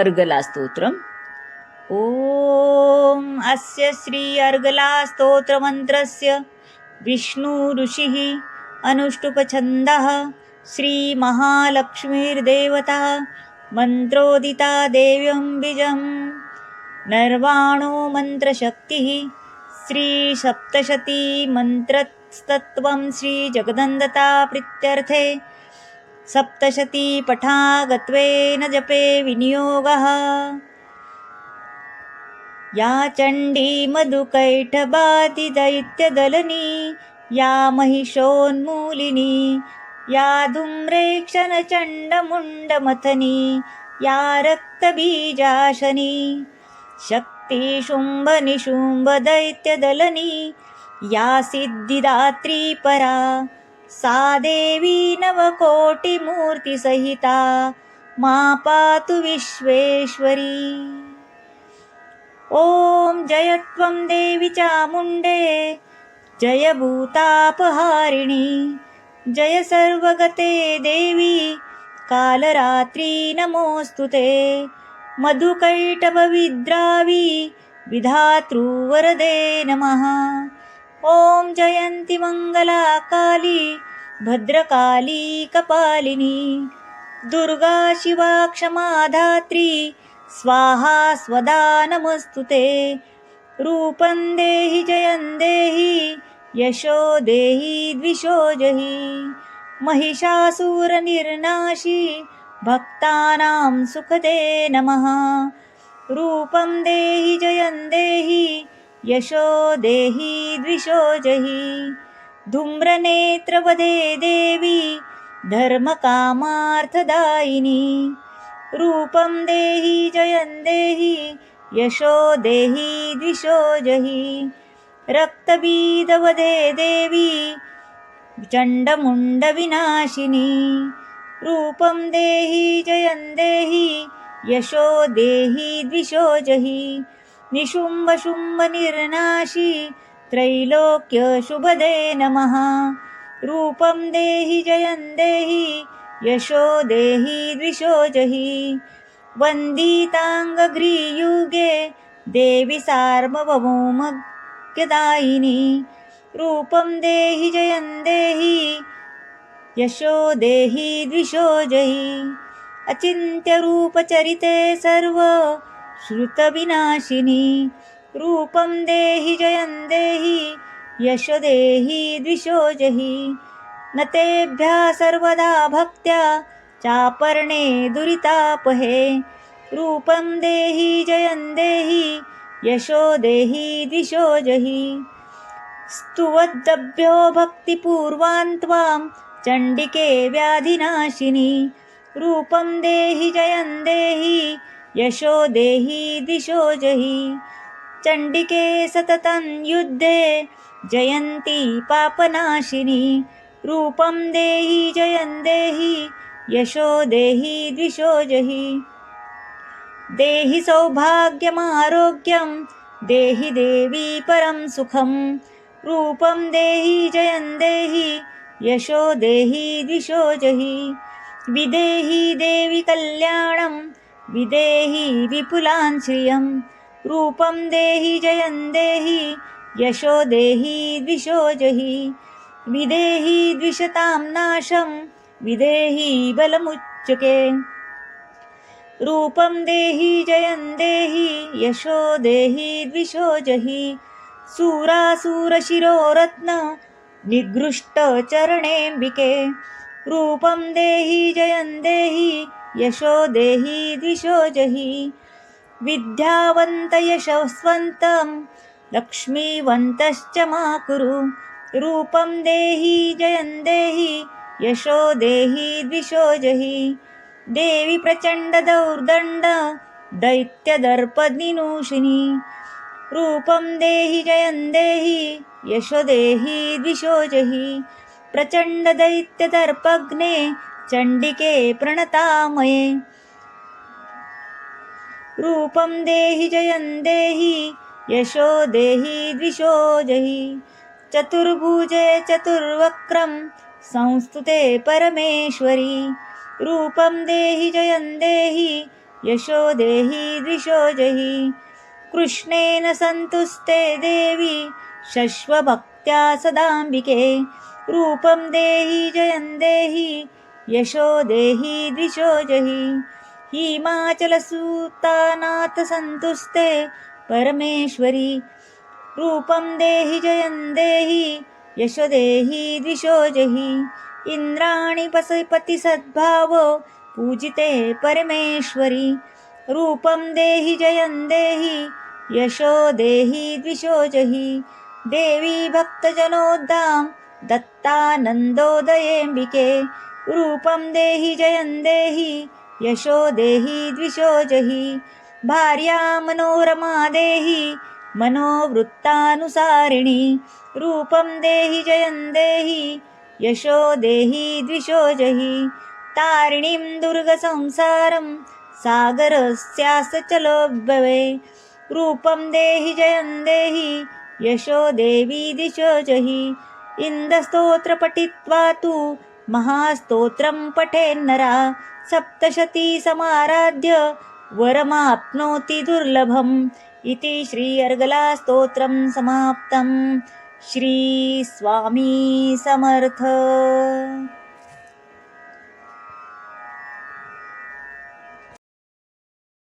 अर्गलास्तोत्रम्। ॐ अस्य श्री अर्गलास्तोत्रमन्त्रस्य विष्णुऋषिः अनुष्टुपछन्दः श्रीमहालक्ष्मीर्देवता मन्त्रोदिता बीजं नर्वाणो मन्त्रशक्तिः श्रीसप्तशती मन्त्रस्तत्त्वं श्रीजगदन्दता प्रीत्यर्थे सप्तशती पठागत्वेन जपे विनियोगः। या चण्डी मधुकैटबादिदैत्यदलनी या महिषोन्मूलिनी या धूम्रेक्षणचण्डमुण्डमथनी या रक्तबीजाशनी शक्तिशुम्भनिशुम्भदैत्यदलनी या सिद्धिदात्री परा सा देवी नवकोटिमूर्तिसहिता मा पातु विश्वेश्वरी। ॐ जय त्वं देवि चामुण्डे जय भूतापहारिणी जय सर्वगते देवी कालरात्री नमोऽस्तु ते। मधुकैटभविद्रावी विधातृवरदे नमः। ॐ जयन्ति मङ्गला काली भद्रकाली कपालिनी दुर्गा शिवा क्षमा धात्री स्वाहा स्वदा नमस्तु ते रूपं देहि जयं देहि यशो देहि द्विषो जहि। महिषासुरनिर्नाशी भक्तानां सुखदे नमः। रूपं देहि जयं देहि यशो देहि द्विषो जहि। धूम्रनेत्रवदे देवी धर्मकामार्थदायिनी। रूपं देहि जयं देहि यशो देहि द्विषो जहि। रक्तबीदवदे देवी चण्डमुण्डविनाशिनी। रूपं देहि जयं देहि यशो देहि द्विषो जहि निशुम्भशुम्भनिर्नाशी त्रैलोक्यशुभदे नमः। रूपं देहि, जयं देहि, यशो देहि, द्विषो जहि। वन्दिताङ्गघ्रियुगे देवि सार्वभौमज्ञदायिनी। रूपं देहि, जयं देहि, यशो देहि, द्विषो जहि। अचिन्त्यरूपचरिते सर्व श्रुतविनाशिनी। रूपं देहि, जयं देहि, यशो देहि, द्विषो जहि। न तेभ्यः सर्वदा भक्त्या, चापर्णे दुरितापहे। रूपं देहि, जयं देहि, यशो देहि, द्विषो जहि। स्तुवद्भ्यो भक्तिपूर्वान् त्वां, चण्डिके व्याधिनाशिनी। रूपं देहि, जयं देहि यशो देहि, दिशो जहि। चण्डिके सततं युद्धे जयन्ती पापनाशिनी। रूपं देहि, जयं देहि, यशो देहि द्विषो जहि। देहि सौभाग्यमारोग्यं देहि देवी परं सुखं रूपं देहि, जयं देहि, यशो देहि द्विषो जहि। विदेहि देवि कल्याणं विदेहि विपुलान् श्रियं रूपं देहि, जयं देहि, यशो देहि, द्विषो जहि। विदेहि द्विषतां नाशं विदेहि बलमुच्चके रूपं देहि, जयं देहि, यशो देहि, द्विषो जहि। सुरासुरशिरोरत्न निगृष्टचरणेऽम्बिके रूपं देहि, जयं देहि यशो देहि द्विषो जहि। विद्यावन्त यशस्वन्तं लक्ष्मीवन्तश्च मा कुरु। रूपं देहि जयं देहि यशो देहि द्विषो जहि। देवि प्रचण्डदौर्दण्ड दैत्यदर्पनिनूशिनी रूपं देहि जयं देहि यशो देहि द्विषो जहि। प्रचण्डदैत्यदर्पग्ने चण्डिके प्रणतामये। रूपं देहि जयं देहि, यशो देहि द्विषो जहि। चतुर्भुजे चतुर्वक्रं संस्तुते परमेश्वरी। रूपं देहि जयं देहि, यशो देहि द्विषो जहि। कृष्णेन सन्तुस्ते देवी, शश्वभक्त्या सदाम्बिके। रूपं देहि जयं देहि यशो देहि, द्विषो जहि। हिमाचलसूतानाथ सन्तुस्ते, परमेश्वरी रूपं देहि, जयं देहि। यशो देहि, द्विषो जहि। इन्द्राणि पशुपति सद्भावो, पूजिते परमेश्वरि। रूपं देहि, जयं देहि। यशो देहि, द्विषो जहि। देवी भक्तजनोद्धां, दत्तानन्दोदयेऽम्बिके। रूपं देहि जयं देहि यशो देहि द्विषो भार्या मनोरमा देहि मनोवृत्तानुसारिणी। रूपं देहि जयं देहि यशो देहि द्विषो तारिणीं दुर्गसंसारं सागरस्यासचलोद्भवे। रूपं देहि जयं देहि यशो देवी दिशो जहि। इन्दस्तोत्र पठित्वा तु महास्तोत्रं पठेन्नरा सप्तशती समाराध्य वरमाप्नोति दुर्लभम् इति श्री अर्गलास्तोत्रं समाप्तं श्री स्वामी समर्थ।